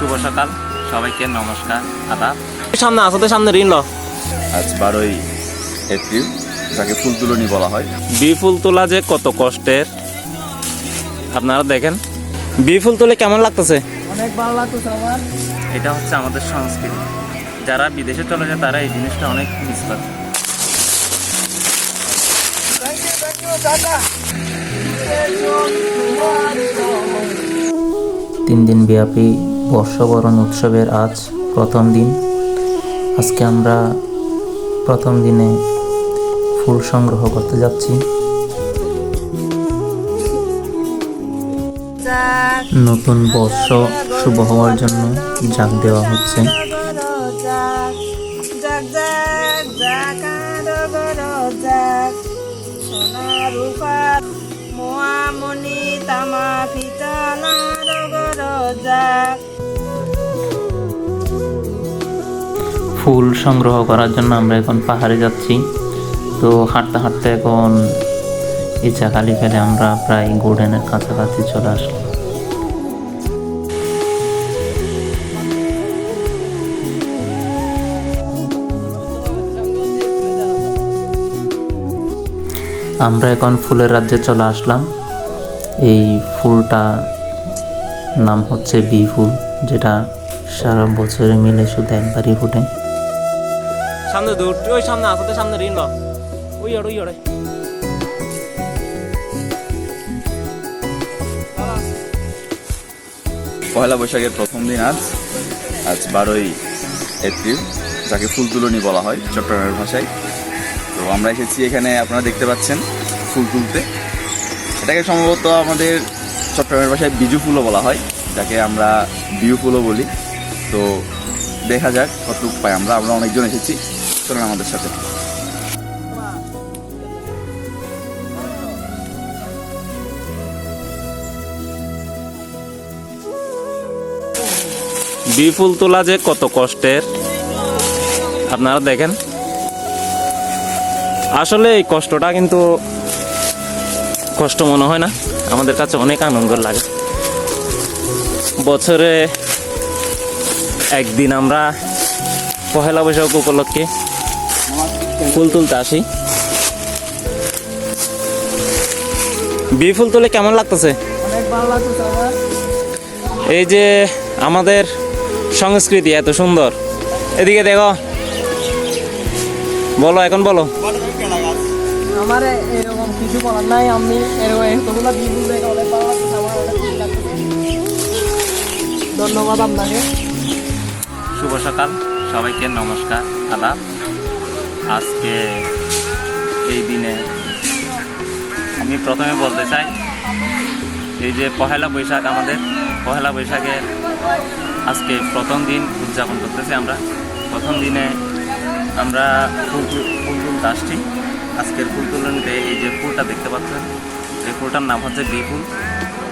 শুভ সকাল। সবাইকে নমস্কার আদাব। সামনে আসতে সামনে ঋণ ল। আজ বারোই এপ্রিল যাকে ফুল তুলনি বলা হয়। বি ফুল তোলা যে কত কষ্টের? আপনারা দেখেন। বি ফুল তুলে কেমন লাগতেছে? এটা হচ্ছে আমাদের সংস্কৃতি। যারা বিদেশে চলে যায় তারা এই জিনিসটা অনেক মিস করে। তিন দিন ব্যাপী বর্ষবরণ উৎসবের আজ প্রথম দিন। আজকে আমরা প্রথম দিনে ফুল সংগ্রহ করতে যাচ্ছি। নতুন বর্ষ শুভ হওয়ার জন্য জাগ দেওয়া হচ্ছে। মোয়া মণি, তামা ফুল সংগ্রহ করার জন্য আমরা এখন পাহাড়ে যাচ্ছি। তো হাঁটতে হাঁটতে এখন ইচ্ছা খালি ফেলে আমরা প্রায় গোল্ডেনের কাছাকাছি চলে আসলাম। আমরা এখন ফুলের রাজ্যে চলে আসলাম। এই ফুলটা নাম হচ্ছে বি ফুল, যেটা সারা বছরে মিলে শুধু একবারই ফোটে। সামনে দূর ওই সামনে আসতে সামনে ঋণ ল ওই ওই ওড়ে পয়লা বৈশাখের প্রথম দিন আজ আজ বারোই এপ্রিল, যাকে ফুল তুলনি বলা হয় চট্টগ্রামের ভাষায়। তো আমরা এসেছি এখানে, আপনারা দেখতে পাচ্ছেন ফুল তুলতে। এটাকে সম্ভবত আমাদের চট্টগ্রামের ভাষায় বিজু ফুলও বলা হয়, যাকে আমরা বিউ ফুলও বলি। তো দেখা যাক কতটুকু পাই আমরা আমরা অনেকজন এসেছি। চলেন আমাদের সাথে। বি ফুল তোলা যে কত কষ্টের। আপনারা দেখেন। আসলে এই কষ্টটা কিন্তু কষ্ট মনে হয় না। আমাদের কাছে অনেক আনন্দ লাগে। বছরে একদিন আমরা পহেলা বৈশাখ উপলক্ষে ফুল তুলতে আসি। বি ফুল তুলে কেমন লাগতেছে? এই যে আমাদের সংস্কৃতি এত সুন্দর। এদিকে দেখো। বলো এখন বলো। আমার এরকম কিছু বলার নাই আমি এরকম এতগুলো দিয়ে বুঝতে অনেক আমার অনেক ধন্যবাদ আপনাকে। শুভ সকাল সবাইকে নমস্কার আদাব আজকে এই দিনে আমি প্রথমে বলতে চাই, এই যে পহেলা বৈশাখ আমাদের, পহেলা বৈশাখে আজকে প্রথম দিন উদযাপন করতেছি আমরা। প্রথম দিনে আমরা ফুল তু- ফুল তুলতে আসছি আজকের ফুল তুলনিতে এই যে ফুলটা দেখতে পাচ্ছেন, এই ফুলটার নাম হচ্ছে বি ফুল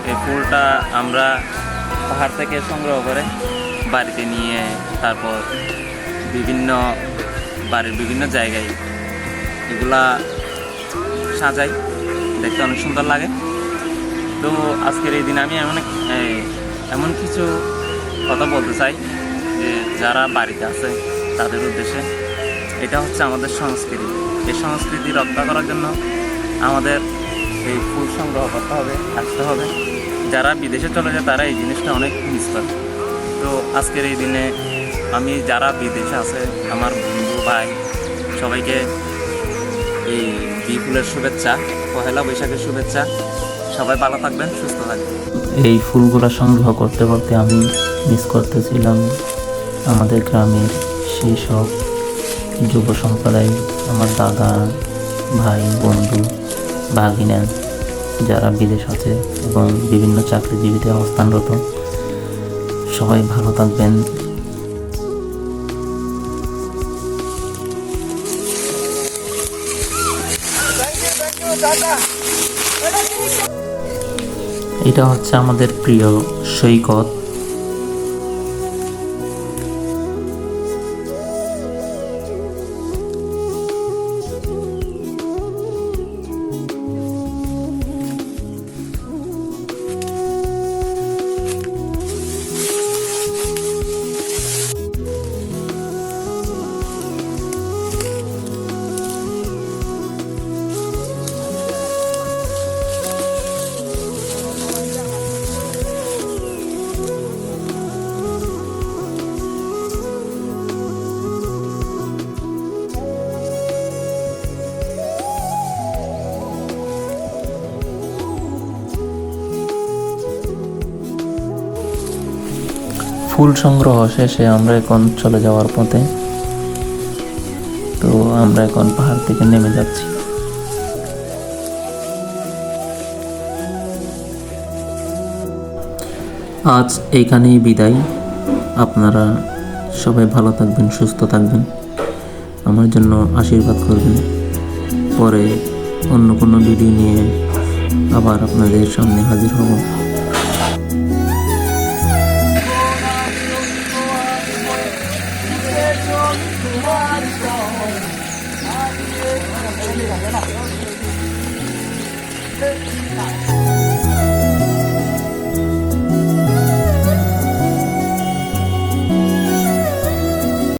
এই ফুলটা আমরা পাহাড় থেকে সংগ্রহ করে বাড়িতে নিয়ে তারপর বিভিন্ন বাড়ির বিভিন্ন জায়গায় এগুলা সাজাই। দেখতে অনেক সুন্দর লাগে। তো আজকের এই দিন আমি এমন এমন কিছু কথা বলতে চাই যে যারা বাড়িতে আছে তাদের উদ্দেশ্যে। এটা হচ্ছে আমাদের সংস্কৃতি। এই সংস্কৃতি রক্ষা করার জন্য আমাদের এই ফুল সংগ্রহ করতে হবে, আসতে হবে। যারা বিদেশে চলে যায় তারা এই জিনিসটা অনেক মিস করে। তো আজকের এই দিনে আমি যারা বিদেশে আছে, আমার বন্ধু ভাই সবাইকে এই বিপুলের শুভেচ্ছা, পহেলা বৈশাখের শুভেচ্ছা। সবাই ভালো থাকবেন, সুস্থ থাকবেন। এই ফুলগুলা সংগ্রহ করতে করতে আমি মিস করতেছিলাম আমাদের গ্রামের সেই সব যুব সম্প্রদায়, আমার দাদা, ভাই, বন্ধু, ভাগিনা, যারা বিদেশ আছে এবং বিভিন্ন চাকরিজীবীতে অবস্থানরত। সবাই ভালো থাকবেন। এটা হচ্ছে আমাদের প্রিয় সৈকত। ফুল সংগ্রহ শেষে আমরা এখন চলে যাওয়ার পথে। তো আমরা এখন পাহাড় থেকে নেমে যাচ্ছি। আজ এইখানেই বিদায়। আপনারা সবাই ভালো থাকবেন, সুস্থ থাকবেন। আমার জন্য আশীর্বাদ করবেন। পরে অন্য কোনো ভিডিও নিয়ে আবার আপনাদের সামনে হাজির হব। Để làm.